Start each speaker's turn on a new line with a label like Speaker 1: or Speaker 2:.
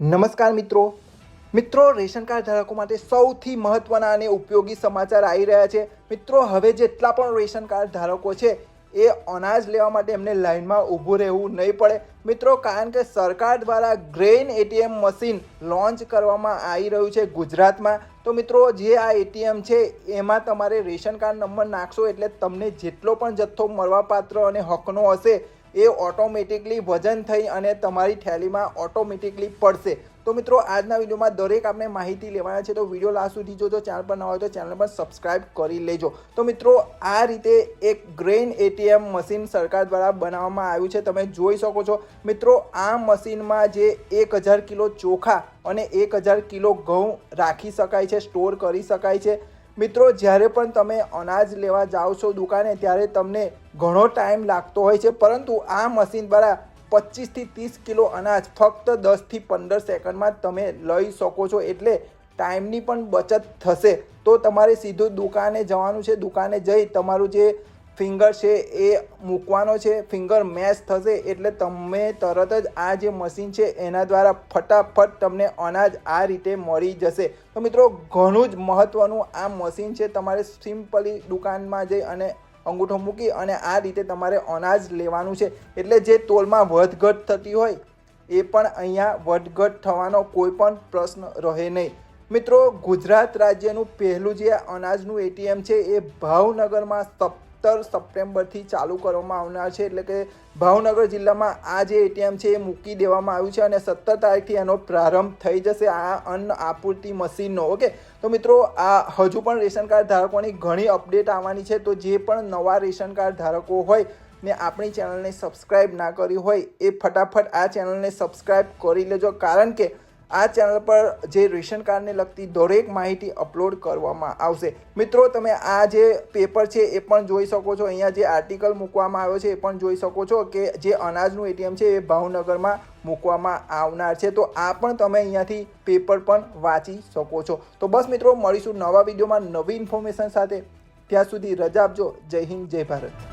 Speaker 1: નમસ્કાર મિત્રો. મિત્રો, રેશન કાર્ડ ધારકો માટે સૌથી મહત્વના અને ઉપયોગી સમાચાર આવી રહ્યા છે. મિત્રો, હવે જેટલા પણ રેશન કાર્ડ ધારકો છે, એ અનાજ લેવા માટે એમને લાઇનમાં ઊભું રહેવું નહીં પડે. મિત્રો, કારણ કે સરકાર દ્વારા ગ્રેઇન એટીએમ મશીન લોન્ચ કરવામાં આવી રહ્યું છે ગુજરાતમાં. તો મિત્રો, જે આ એટીએમ છે, એમાં તમારે રેશન કાર્ડ નંબર નાખશો એટલે તમને જેટલો પણ જથ્થો મળવાપાત્ર અને હકનો હશે એ ઓટોમેટિકલી વજન થઈ અને તમારી થેલીમાં ઓટોમેટિકલી પડશે. તો મિત્રો, આજના વિડીયોમાં દરેક આપણે માહિતી લેવાના છે. તો વીડિયો લાસ્ટ સુધી જોજો. ચેનલ પર ન હોય તો ચેનલ પર સબસ્ક્રાઇબ કરી લેજો. તો મિત્રો, આ રીતે એક ગ્રેન એટીએમ મશીન સરકાર દ્વારા બનાવવામાં આવ્યું છે. તમે જોઈ શકો છો. મિત્રો, આ મશીનમાં જે એક હજાર કિલો ચોખા અને એક હજાર કિલો ઘઉં રાખી શકાય છે સ્ટોર કરી શકાય છે. મિત્રો, જ્યારે પણ તમે અનાજ લેવા જાઓ છો દુકાને, ત્યારે તમને ઘણો ટાઈમ લાગતો હોય છે. પરંતુ આ મશીન દ્વારા પચીસથી ત્રીસ કિલો અનાજ ફક્ત દસથી પંદર સેકન્ડમાં તમે લઈ શકો છો. એટલે ટાઈમની પણ બચત થશે. તો તમારે સીધું દુકાને જવાનું છે. દુકાને જઈ તમારું જે ફિંગર છે એ મૂકવાનો છે. ફિંગર મેચ થશે એટલે તમે તરત જ આ જે મશીન છે એના દ્વારા ફટાફટ તમને અનાજ આ રીતે મળી જશે. તો મિત્રો, ઘણું જ મહત્ત્વનું આ મશીન છે. તમારે સિમ્પલી દુકાનમાં જઈ અને અંગૂઠો મૂકી અને આ રીતે તમારે અનાજ લેવાનું છે. એટલે જે તોલમાં વધઘટ થતી હોય એ પણ અહીંયા વધઘટ થવાનો કોઈ પણ પ્રશ્ન રહે નહીં. મિત્રો, ગુજરાત રાજ્યનું પહેલું જે અનાજનું એટીએમ છે એ ભાવનગરમાં સત્તર સપ્ટેમ્બરથી ચાલુ કરવામાં આવનાર છે. એટલે કે ભાવનગર જિલ્લામાં આ જે એટીએમ છે એ મૂકી દેવામાં આવ્યું છે અને સત્તર તારીખથી એનો પ્રારંભ થઈ જશે આ અન્ન આપૂર્તિ મશીનનો. ઓકે? તો મિત્રો, આ હજુ પણ રેશન કાર્ડ ધારકોની ઘણી અપડેટ આવવાની છે. તો જે પણ નવા રેશન કાર્ડ ધારકો હોય ને આપણી ચેનલને સબસ્ક્રાઈબ ના કરી હોય, એ ફટાફટ આ ચેનલને સબસ્ક્રાઈબ કરી લેજો. કારણ કે આ ચેનલ પર જે રેશન કાર્ડને લગતી દરેક માહિતી અપલોડ કરવામાં આવશે. મિત્રો, તમે આ જે પેપર છે એ પણ જોઈ શકો છો. અહીંયા જે આર્ટિકલ મૂકવામાં આવ્યો છે એ પણ જોઈ શકો છો કે જે અનાજનું એટીએમ છે એ ભાવનગરમાં મૂકવામાં આવનાર છે. તો આ પણ તમે અહીંયાથી પેપર પણ વાંચી શકો છો. તો બસ મિત્રો, મળીશું નવા વિડીયોમાં નવી ઇન્ફોર્મેશન સાથે. ત્યાં સુધી રજા આપજો. જય હિન્દ, જય ભારત.